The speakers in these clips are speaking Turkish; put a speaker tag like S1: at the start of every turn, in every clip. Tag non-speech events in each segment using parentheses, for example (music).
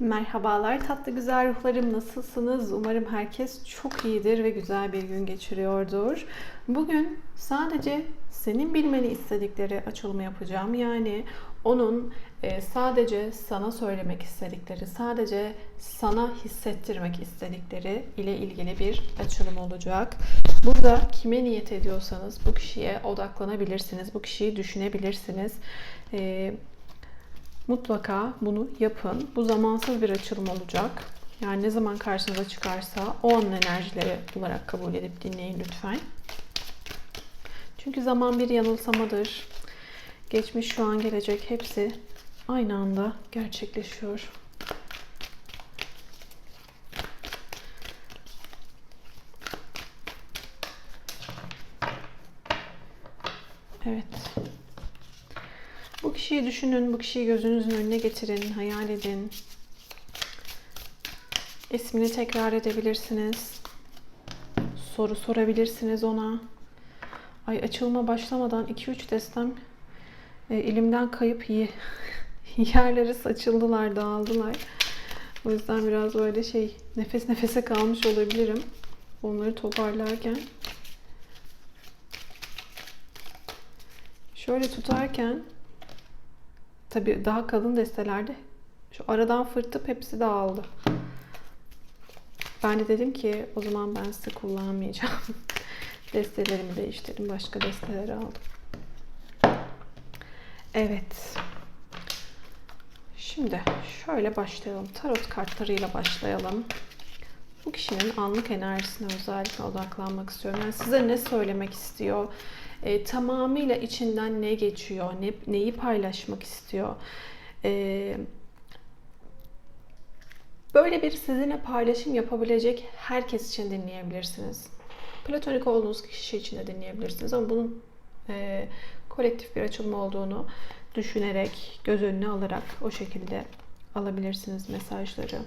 S1: Merhabalar tatlı güzel ruhlarım nasılsınız? Umarım herkes çok iyidir ve güzel bir gün geçiriyordur. Bugün sadece senin bilmeni istedikleri açılımı yapacağım. Yani onun e, sadece sana söylemek istedikleri, sadece sana hissettirmek istedikleri ile ilgili bir açılım olacak. Burada kime niyet ediyorsanız bu kişiye odaklanabilirsiniz, bu kişiyi düşünebilirsiniz. Mutlaka bunu yapın. Bu zamansız bir açılım olacak. Yani ne zaman karşınıza çıkarsa o anın enerjileri olarak kabul edip dinleyin lütfen. Çünkü zaman bir yanılsamadır. Geçmiş, şu an, gelecek hepsi aynı anda gerçekleşiyor. Evet. Kişiyi düşünün, bu kişiyi gözünüzün önüne getirin, hayal edin. İsmini tekrar edebilirsiniz. Soru sorabilirsiniz ona. Ay açılma başlamadan 2-3 destem e, elimden kayıp ye, (laughs) yerleri saçıldılar, dağıldılar. O yüzden biraz böyle şey nefes nefese kalmış olabilirim. Onları toparlarken. Şöyle tutarken Tabi daha kalın destelerde şu aradan fırtıp hepsi dağıldı. Ben de dedim ki o zaman ben sizi kullanmayacağım. (laughs) Destelerimi değiştirdim. Başka desteler aldım. Evet. Şimdi şöyle başlayalım. Tarot kartlarıyla başlayalım. Bu kişinin anlık enerjisine özellikle odaklanmak istiyorum. Yani size ne söylemek istiyor? E, tamamıyla içinden ne geçiyor, ne, neyi paylaşmak istiyor. E, böyle bir sizinle paylaşım yapabilecek herkes için dinleyebilirsiniz. Platonik olduğunuz kişi için de dinleyebilirsiniz ama bunun e, kolektif bir açılım olduğunu düşünerek, göz önüne alarak o şekilde alabilirsiniz mesajları.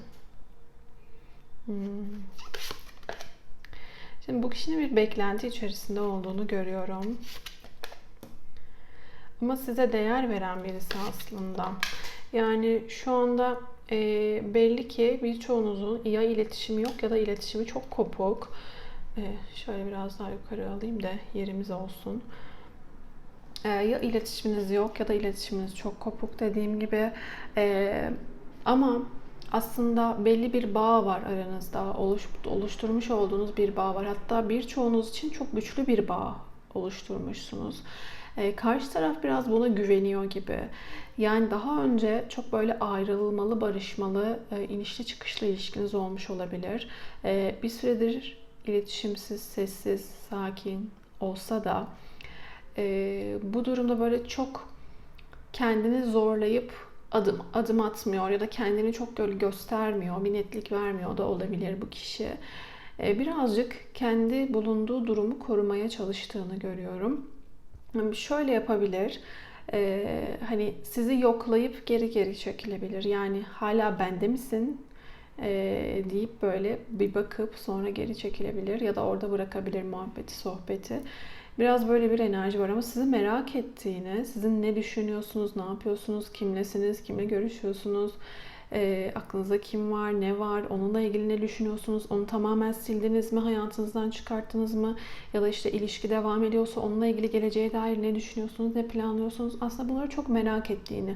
S1: Hmm. Şimdi bu kişinin bir beklenti içerisinde olduğunu görüyorum. Ama size değer veren birisi aslında. Yani şu anda e, belli ki birçoğunuzun ya iletişimi yok ya da iletişimi çok kopuk. E, şöyle biraz daha yukarı alayım da yerimiz olsun. E, ya iletişiminiz yok ya da iletişiminiz çok kopuk dediğim gibi. E, ama aslında belli bir bağ var aranızda. Oluş, oluşturmuş olduğunuz bir bağ var. Hatta birçoğunuz için çok güçlü bir bağ oluşturmuşsunuz. E, karşı taraf biraz buna güveniyor gibi. Yani daha önce çok böyle ayrılmalı, barışmalı, e, inişli çıkışlı ilişkiniz olmuş olabilir. E, bir süredir iletişimsiz, sessiz, sakin olsa da e, bu durumda böyle çok kendini zorlayıp adım adım atmıyor ya da kendini çok böyle göstermiyor, bir netlik vermiyor da olabilir bu kişi. Ee, birazcık kendi bulunduğu durumu korumaya çalıştığını görüyorum. Şöyle yapabilir. Ee, hani sizi yoklayıp geri geri çekilebilir. Yani hala bende misin? Ee, deyip böyle bir bakıp sonra geri çekilebilir ya da orada bırakabilir muhabbeti, sohbeti. Biraz böyle bir enerji var ama sizi merak ettiğini, sizin ne düşünüyorsunuz, ne yapıyorsunuz, kimlesiniz, kimle görüşüyorsunuz, e, aklınızda kim var, ne var, onunla ilgili ne düşünüyorsunuz, onu tamamen sildiniz mi, hayatınızdan çıkarttınız mı ya da işte ilişki devam ediyorsa onunla ilgili geleceğe dair ne düşünüyorsunuz, ne planlıyorsunuz aslında bunları çok merak ettiğini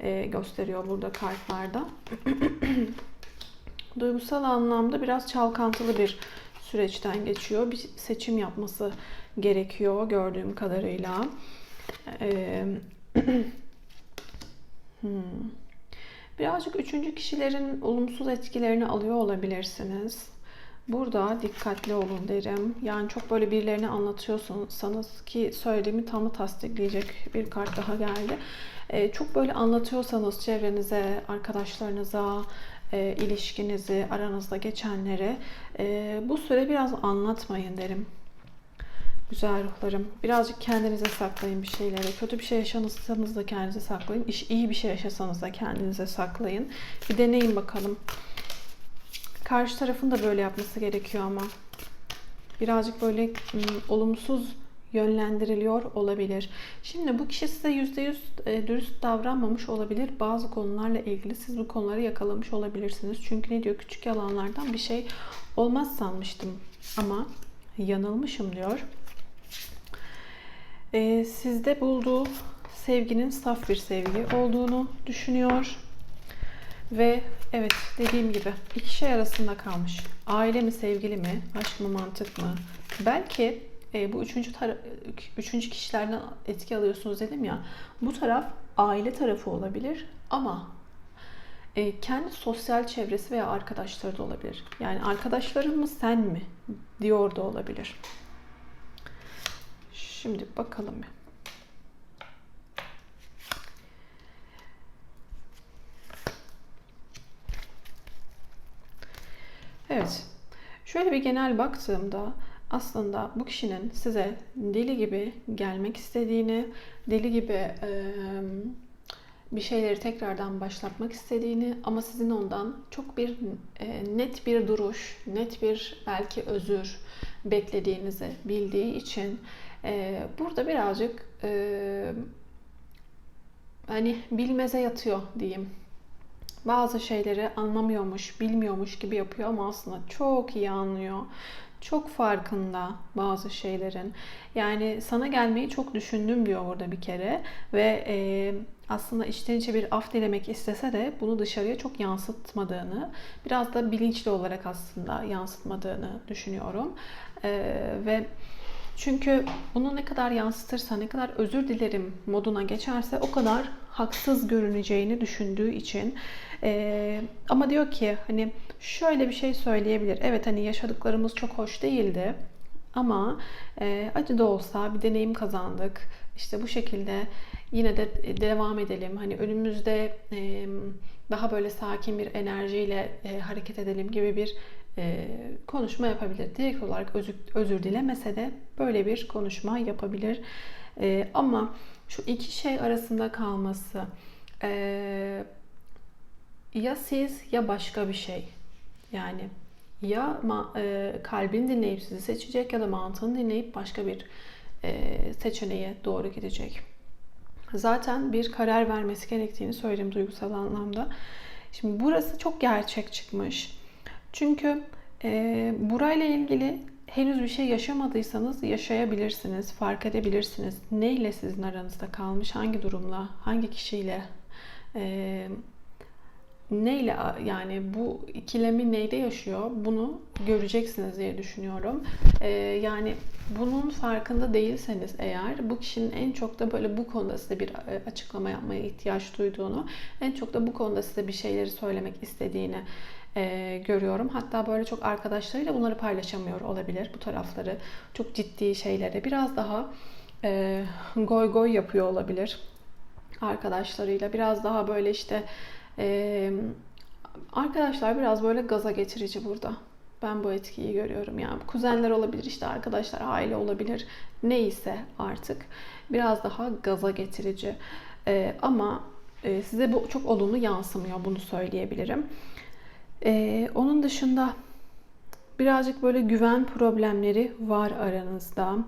S1: e, gösteriyor burada kartlarda. (clears throat) Duygusal anlamda biraz çalkantılı bir süreçten geçiyor. Bir seçim yapması gerekiyor gördüğüm kadarıyla. (clears throat) Hmm. Birazcık üçüncü kişilerin olumsuz etkilerini alıyor olabilirsiniz. Burada dikkatli olun derim. Yani çok böyle birilerine anlatıyorsanız ki söylediğimi tam tasdikleyecek bir kart daha geldi. Ee, çok böyle anlatıyorsanız çevrenize, arkadaşlarınıza, e, ilişkinizi, aranızda geçenleri e, bu süre biraz anlatmayın derim. Güzel ruhlarım. Birazcık kendinize saklayın bir şeyleri. Kötü bir şey yaşasanız da kendinize saklayın. İş, iyi bir şey yaşasanız da kendinize saklayın. Bir deneyin bakalım. Karşı tarafın da böyle yapması gerekiyor ama. Birazcık böyle ım, olumsuz yönlendiriliyor olabilir. Şimdi bu kişi size %100 e, dürüst davranmamış olabilir. Bazı konularla ilgili siz bu konuları yakalamış olabilirsiniz. Çünkü ne diyor? Küçük yalanlardan bir şey olmaz sanmıştım ama yanılmışım diyor. E, sizde bulduğu sevginin saf bir sevgi olduğunu düşünüyor. Ve evet dediğim gibi iki şey arasında kalmış. Aile mi sevgili mi? Aşk mı mantık mı? Belki e, bu üçüncü, üçüncü kişilerden etki alıyorsunuz dedim ya. Bu taraf aile tarafı olabilir ama e, kendi sosyal çevresi veya arkadaşları da olabilir. Yani arkadaşların mı sen mi diyor da olabilir. Şimdi bakalım. Evet. Şöyle bir genel baktığımda aslında bu kişinin size deli gibi gelmek istediğini, deli gibi e, bir şeyleri tekrardan başlatmak istediğini ama sizin ondan çok bir e, net bir duruş, net bir belki özür beklediğinizi bildiği için e, burada birazcık e, hani bilmeze yatıyor diyeyim bazı şeyleri anlamıyormuş, bilmiyormuş gibi yapıyor ama aslında çok iyi anlıyor. Çok farkında bazı şeylerin. Yani sana gelmeyi çok düşündüm diyor orada bir kere ve e, aslında içten içe bir af dilemek istese de bunu dışarıya çok yansıtmadığını, biraz da bilinçli olarak aslında yansıtmadığını düşünüyorum. E, ve çünkü bunu ne kadar yansıtırsa, ne kadar özür dilerim moduna geçerse o kadar haksız görüneceğini düşündüğü için ee, ama diyor ki hani şöyle bir şey söyleyebilir. Evet hani yaşadıklarımız çok hoş değildi. Ama e, acı da olsa bir deneyim kazandık. İşte bu şekilde yine de devam edelim. Hani önümüzde e, daha böyle sakin bir enerjiyle e, hareket edelim gibi bir e, konuşma yapabilir. Direkt olarak özür, özür dilemese de böyle bir konuşma yapabilir. E, ama şu iki şey arasında kalması e, ya siz ya başka bir şey. Yani ya e, kalbini dinleyip sizi seçecek ya da mantığını dinleyip başka bir seçeneğe doğru gidecek. Zaten bir karar vermesi gerektiğini söyledim duygusal anlamda. Şimdi burası çok gerçek çıkmış. Çünkü e, burayla ilgili henüz bir şey yaşamadıysanız yaşayabilirsiniz, fark edebilirsiniz. Neyle sizin aranızda kalmış, hangi durumla, hangi kişiyle e, neyle yani bu ikilemi neyde yaşıyor bunu göreceksiniz diye düşünüyorum. Ee, yani bunun farkında değilseniz eğer bu kişinin en çok da böyle bu konuda size bir e, açıklama yapmaya ihtiyaç duyduğunu, en çok da bu konuda size bir şeyleri söylemek istediğini e, görüyorum. Hatta böyle çok arkadaşlarıyla bunları paylaşamıyor olabilir bu tarafları. Çok ciddi şeylere biraz daha e, goy goy yapıyor olabilir arkadaşlarıyla. Biraz daha böyle işte ee, arkadaşlar biraz böyle gaza getirici burada. Ben bu etkiyi görüyorum. Yani kuzenler olabilir, işte arkadaşlar, aile olabilir. Neyse artık. Biraz daha gaza getirici. Ee, ama e, size bu çok olumlu yansımıyor. Bunu söyleyebilirim. Ee, onun dışında birazcık böyle güven problemleri var aranızda.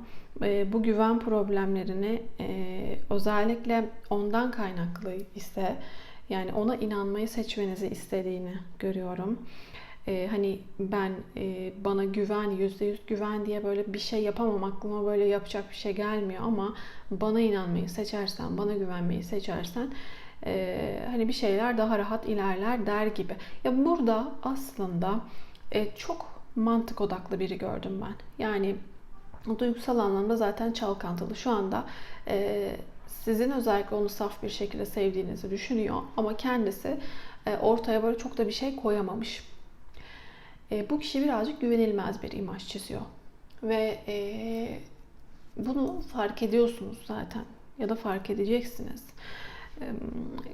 S1: Ee, bu güven problemlerini e, özellikle ondan kaynaklı ise yani ona inanmayı seçmenizi istediğini görüyorum. Ee, hani ben e, bana güven, yüzde yüz güven diye böyle bir şey yapamam. Aklıma böyle yapacak bir şey gelmiyor ama bana inanmayı seçersen, bana güvenmeyi seçersen e, hani bir şeyler daha rahat ilerler der gibi. Ya burada aslında e, çok mantık odaklı biri gördüm ben. Yani duygusal anlamda zaten çalkantılı. Şu anda e, sizin özellikle onu saf bir şekilde sevdiğinizi düşünüyor ama kendisi e, ortaya böyle çok da bir şey koyamamış. E, bu kişi birazcık güvenilmez bir imaj çiziyor. Ve e, bunu fark ediyorsunuz zaten ya da fark edeceksiniz.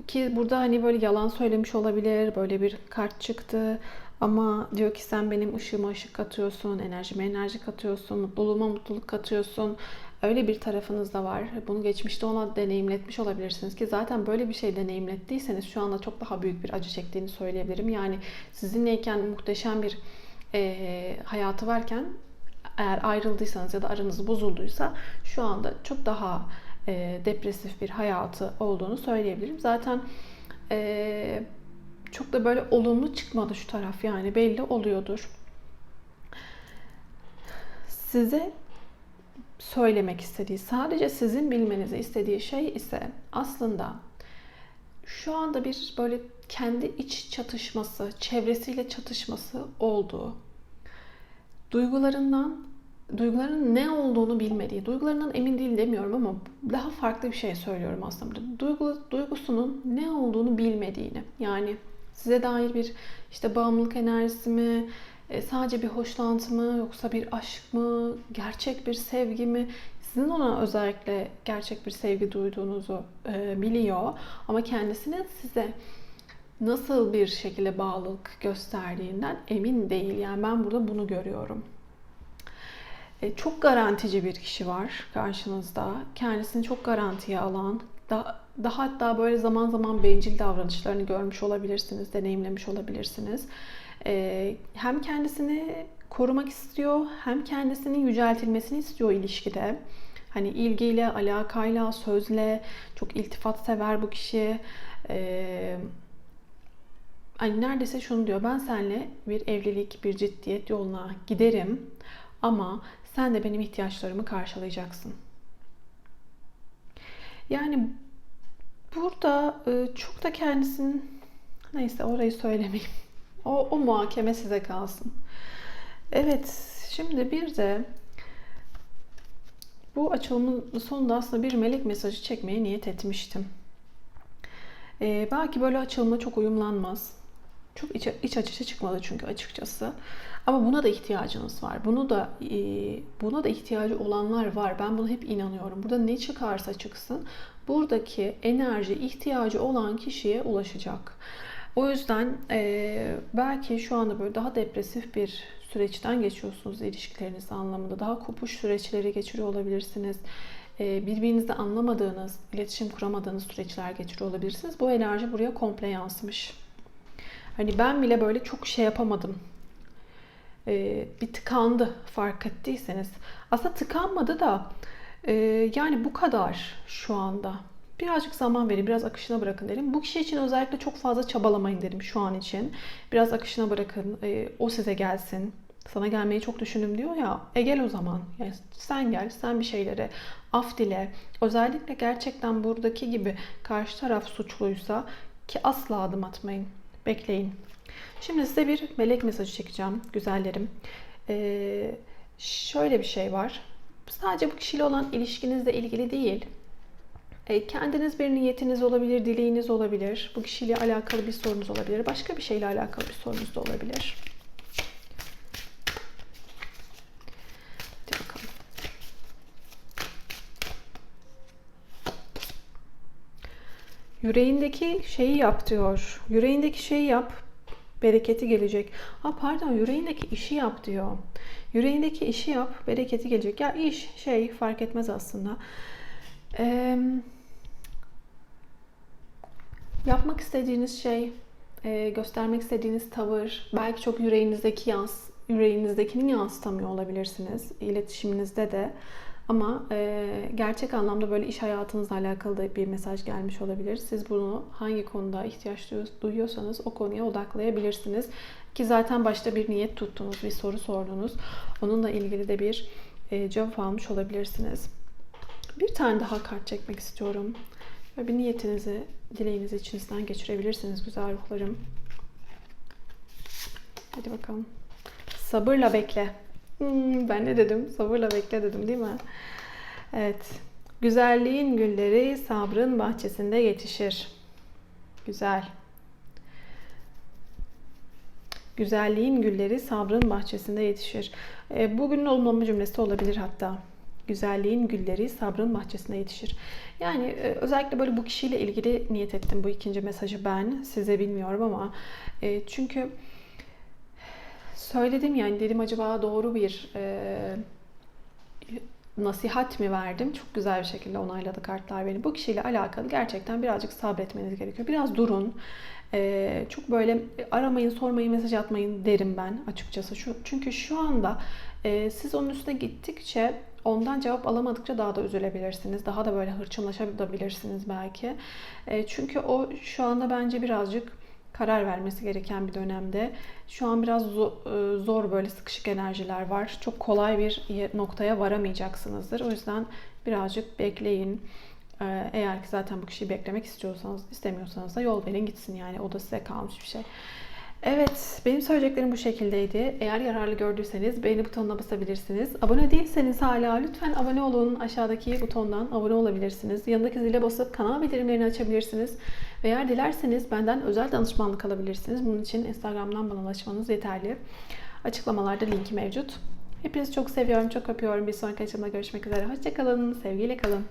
S1: Ki burada hani böyle yalan söylemiş olabilir, böyle bir kart çıktı ama diyor ki sen benim ışığıma ışık katıyorsun, enerjime enerji katıyorsun, mutluluğuma mutluluk katıyorsun. Öyle bir tarafınız da var. Bunu geçmişte ona deneyimletmiş olabilirsiniz ki zaten böyle bir şey deneyimlettiyseniz şu anda çok daha büyük bir acı çektiğini söyleyebilirim. Yani sizinleyken muhteşem bir e, hayatı varken eğer ayrıldıysanız ya da aranız bozulduysa şu anda çok daha e, depresif bir hayatı olduğunu söyleyebilirim. Zaten e, çok da böyle olumlu çıkmadı şu taraf yani belli oluyordur. Size söylemek istediği, sadece sizin bilmenizi istediği şey ise aslında şu anda bir böyle kendi iç çatışması, çevresiyle çatışması olduğu, duygularından, duyguların ne olduğunu bilmediği, duygularından emin değil demiyorum ama daha farklı bir şey söylüyorum aslında. Duygu, duygusunun ne olduğunu bilmediğini, yani size dair bir işte bağımlılık enerjisi mi, e, sadece bir hoşlantı mı yoksa bir aşk mı, gerçek bir sevgi mi? Sizin ona özellikle gerçek bir sevgi duyduğunuzu e, biliyor ama kendisinin size nasıl bir şekilde bağlılık gösterdiğinden emin değil. Yani ben burada bunu görüyorum. E, çok garantici bir kişi var karşınızda. Kendisini çok garantiye alan, daha, daha hatta böyle zaman zaman bencil davranışlarını görmüş olabilirsiniz, deneyimlemiş olabilirsiniz. E, hem kendisini korumak istiyor, hem kendisinin yüceltilmesini istiyor ilişkide. Hani ilgiyle, alakayla, sözle çok iltifat sever bu kişi. Ee, hani neredeyse şunu diyor. Ben seninle bir evlilik, bir ciddiyet yoluna giderim ama sen de benim ihtiyaçlarımı karşılayacaksın. Yani burada e, çok da kendisinin neyse orayı söylemeyeyim. O, o muhakeme size kalsın. Evet, şimdi bir de bu açılımın sonunda aslında bir melek mesajı çekmeye niyet etmiştim. Ee, belki böyle açılımla çok uyumlanmaz. Çok iç, iç açıcı çıkmadı çünkü açıkçası. Ama buna da ihtiyacınız var. Bunu da e, buna da ihtiyacı olanlar var. Ben buna hep inanıyorum. Burada ne çıkarsa çıksın, buradaki enerji ihtiyacı olan kişiye ulaşacak. O yüzden e, belki şu anda böyle daha depresif bir süreçten geçiyorsunuz ilişkileriniz anlamında. Daha kopuş süreçleri geçiriyor olabilirsiniz. E, birbirinizde anlamadığınız, iletişim kuramadığınız süreçler geçiriyor olabilirsiniz. Bu enerji buraya komple yansımış. Hani ben bile böyle çok şey yapamadım. E, bir tıkandı fark ettiyseniz. Aslında tıkanmadı da e, yani bu kadar şu anda. Birazcık zaman verin, biraz akışına bırakın derim. Bu kişi için özellikle çok fazla çabalamayın derim şu an için. Biraz akışına bırakın, e, o size gelsin. Sana gelmeyi çok düşündüm diyor ya. E gel o zaman. Yani sen gel, sen bir şeylere af dile. Özellikle gerçekten buradaki gibi karşı taraf suçluysa ki asla adım atmayın. Bekleyin. Şimdi size bir melek mesajı çekeceğim güzellerim. Ee, şöyle bir şey var. Sadece bu kişiyle olan ilişkinizle ilgili değil. E, kendiniz bir niyetiniz olabilir, dileğiniz olabilir. Bu kişiyle alakalı bir sorunuz olabilir. Başka bir şeyle alakalı bir sorunuz da olabilir. Yüreğindeki şeyi yap diyor. Yüreğindeki şeyi yap, bereketi gelecek. Ha pardon, yüreğindeki işi yap diyor. Yüreğindeki işi yap, bereketi gelecek. Ya iş, şey fark etmez aslında. Eee Yapmak istediğiniz şey, e, göstermek istediğiniz tavır, belki çok yüreğinizdeki yans, yüreğinizdekini yansıtamıyor olabilirsiniz iletişiminizde de. Ama e, gerçek anlamda böyle iş hayatınızla alakalı da bir mesaj gelmiş olabilir. Siz bunu hangi konuda ihtiyaç duyuyorsanız o konuya odaklayabilirsiniz. Ki zaten başta bir niyet tuttunuz, bir soru sordunuz. Onunla ilgili de bir e, cevap almış olabilirsiniz. Bir tane daha kart çekmek istiyorum. Ve bir niyetinizi, dileğinizi içinizden geçirebilirsiniz güzel ruhlarım. Hadi bakalım. Sabırla bekle. Hmm, ben ne dedim? Sabırla bekle dedim değil mi? Evet. Güzelliğin gülleri sabrın bahçesinde yetişir. Güzel. Güzelliğin gülleri sabrın bahçesinde yetişir. E, bugünün olumlama cümlesi olabilir hatta. Güzelliğin gülleri sabrın bahçesinde yetişir. Yani e, özellikle böyle bu kişiyle ilgili niyet ettim bu ikinci mesajı ben. Size bilmiyorum ama e, çünkü söyledim yani dedim acaba doğru bir e, nasihat mi verdim? Çok güzel bir şekilde onayladı kartlar beni. Bu kişiyle alakalı gerçekten birazcık sabretmeniz gerekiyor. Biraz durun. Ee, çok böyle aramayın, sormayın, mesaj atmayın derim ben açıkçası. Şu, çünkü şu anda e, siz onun üstüne gittikçe ondan cevap alamadıkça daha da üzülebilirsiniz. Daha da böyle hırçınlaşabilirsiniz belki. E, çünkü o şu anda bence birazcık karar vermesi gereken bir dönemde. Şu an biraz e, zor böyle sıkışık enerjiler var. Çok kolay bir noktaya varamayacaksınızdır. O yüzden birazcık bekleyin. Ee, Eğer ki zaten bu kişiyi beklemek istiyorsanız, istemiyorsanız da yol verin gitsin yani. O da size kalmış bir şey. Evet, benim söyleyeceklerim bu şekildeydi. Eğer yararlı gördüyseniz beğeni butonuna basabilirsiniz. Abone değilseniz hala lütfen abone olun. Aşağıdaki butondan abone olabilirsiniz. Yanındaki zile basıp kanal bildirimlerini açabilirsiniz. Ve eğer dilerseniz benden özel danışmanlık alabilirsiniz. Bunun için Instagram'dan bana ulaşmanız yeterli. Açıklamalarda linki mevcut. Hepinizi çok seviyorum, çok öpüyorum. Bir sonraki açımda görüşmek üzere. Hoşçakalın, sevgiyle kalın.